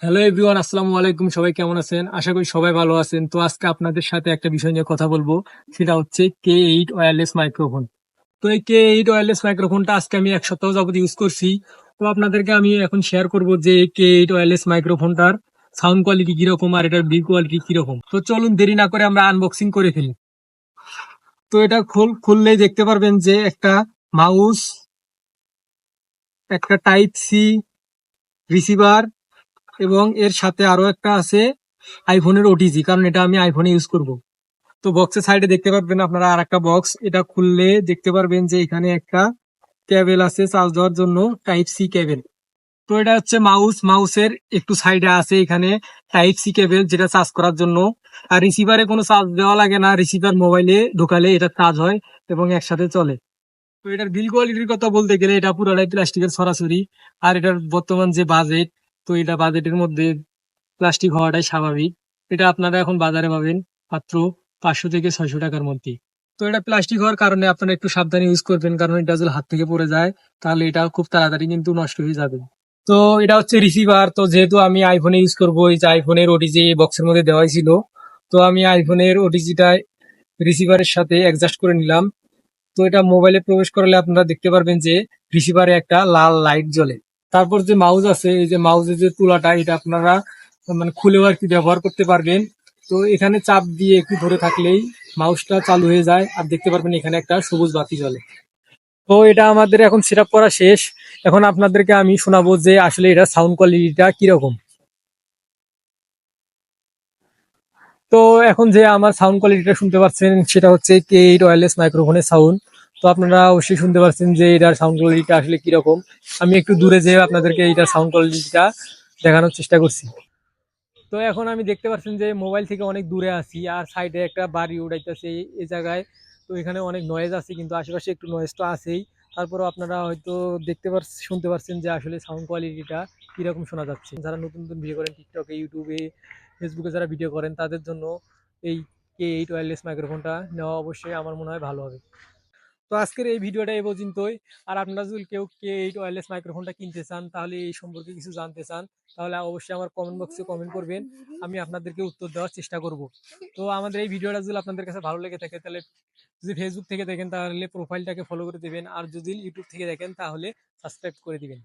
Hello everyone আসসালামু আলাইকুম সবাই কেমন আছেন? আশা করি সবাই ভালো আছেন। তো আজকে আপনাদের সাথে একটা বিষয় নিয়ে কথা বলব। সেটা হচ্ছে কে এইট ওয়্যারলেস মাইক্রোফোন তো এই কে এইট ওয়্যারলেস মাইক্রোফোনটা আজকে আমি এক সপ্তাহ যাবত ইউজ করছি। তো আপনাদেরকে আমি এখন শেয়ার করব যে কে এইট ওয়্যারলেস মাইক্রোফোনটার সাউন্ড কোয়ালিটি কীরকম আর এটার বিল কোয়ালিটি কীরকম। তো চলুন দেরি না করে আমরা আনবক্সিং করে ফেলি। তো এটা খুল, খুললেই দেখতে পারবেন যে একটা মাউস একটা টাইপ সি রিসিভার এবং এর সাথে আরও একটা আছে আইফোনের ওটিজি কারণ এটা আমি আইফোনে ইউজ করব। তো বক্সের সাইডে দেখতে পারবেন আপনারা আর একটা বক্স এটা খুললে দেখতে পারবেন যে এখানে একটা কেবল আছে চার্জ দেওয়ার জন্য টাইপ সি কেবল তো এটা হচ্ছে মাউস মাউসের একটু সাইডে আছে এখানে টাইপ সি কেবল যেটা চার্জ করার জন্য। আর রিসিভারে কোনো চার্জ দেওয়া লাগে না রিসিভার মোবাইলে ঢোকালে এটা চার্জ হয় এবং একসাথে চলে। তো এটার বিল কোয়ালিটির কথা বলতে গেলে এটা পুরোটাই প্লাস্টিকের সরাসরি। আর এটার বর্তমান যে বাজেট তো এটা বাজেটের মধ্যে প্লাস্টিক হওয়াটাই স্বাভাবিক। এটা আপনারা এখন বাজারে পাবেন মাত্র পাঁচশো থেকে ছয়শো টাকার মধ্যে। তো এটা প্লাস্টিক হওয়ার কারণে আপনারা একটু সাবধানে ইউজ করবেন, কারণ এটা যদি হাত থেকে পড়ে যায়, তাহলে এটা খুব তাড়াতাড়ি কিন্তু নষ্ট হয়ে যাবে। তো এটা হচ্ছে রিসিভার তো যেহেতু আমি আইফোনে ইউজ করব, এই যে আইফোনের ওটিজি বক্সের মধ্যে দেওয়াই ছিল, তো আমি আইফোনের ওটিজিটা রিসিভারের সাথে অ্যাডজাস্ট করে নিলাম। তো এটা মোবাইলে প্রবেশ করলে আপনারা দেখতে পারবেন যে রিসিভারে একটা লাল লাইট জ্বলে। তারপর যে মাউস আছে, এই যে মাউসের যে তুলাটা, এটা আপনারা মানে খুলেও আর কি ব্যবহার করতে পারবেন। তো এখানে চাপ দিয়ে একটু ধরে থাকলেই মাউসটা চালু হয়ে যায়। আর দেখতে পারবেন এখানে একটা সবুজ বাতি জ্বলে। তো এটা আমাদের এখন সেট করা শেষ। এখন আপনাদেরকে আমি শোনাবো যে আসলে এটা সাউন্ড কোয়ালিটিটা কীরকম। তো এখন যে আমার সাউন্ড কোয়ালিটিটা শুনতে পাচ্ছেন, সেটা হচ্ছে কে এইট ওয়্যারলেস মাইক্রোফোনের সাউন্ড তো আপনারা অবশ্যই শুনতে পাচ্ছেন যে এটার সাউন্ড কোয়ালিটিটা আসলে কীরকম। আমি একটু দূরে যেয়ে আপনাদেরকে এইটার সাউন্ড কোয়ালিটিটা দেখানোর চেষ্টা করছি। তো এখন আমি দেখতে পাচ্ছেন যে মোবাইল থেকে অনেক দূরে আছি, আর সাইডে একটা বাড়ি উড়াইতেছে এই- জায়গায়। তো এখানে অনেক নয়েজ আছে, কিন্তু আশেপাশে একটু নয়েজ তো আছেই। তারপরও আপনারা হয়তো দেখতে পাচ্ছেন শুনতে পাচ্ছেন যে আসলে সাউন্ড কোয়ালিটিটা কীরকম শোনা যাচ্ছে। যারা নতুন নতুন ভিডিও করেন টিকটকে ইউটিউবে ফেসবুকে যারা ভিডিও করেন, তাদের জন্য এই কে এইট ওয়্যারলেস মাইক্রোফোনটা নেওয়া অবশ্যই আমার মনে হয় ভালো হবে। তো আজকের এই ভিডিওটা এই পর্যন্তই। আর আপনারা যদি কেউ কে এই ওয়ারলেস মাইক্রোফোনটা কিনতে চান, তাহলে এই সম্পর্কে কিছু জানতে চান, তাহলে অবশ্যই আমার কমেন্ট বক্সে কমেন্ট করবেন। আমি আপনাদেরকে উত্তর দেওয়ার চেষ্টা করব। তো আমাদের এই ভিডিওটা যদি আপনাদের কাছে ভালো লেগে থাকে, তাহলে যদি ফেসবুক থেকে দেখেন, তাহলে প্রোফাইলটাকে ফলো করে দেবেন। আর যদি ইউটিউব থেকে দেখেন, তাহলে সাবস্ক্রাইব করে দিবেন।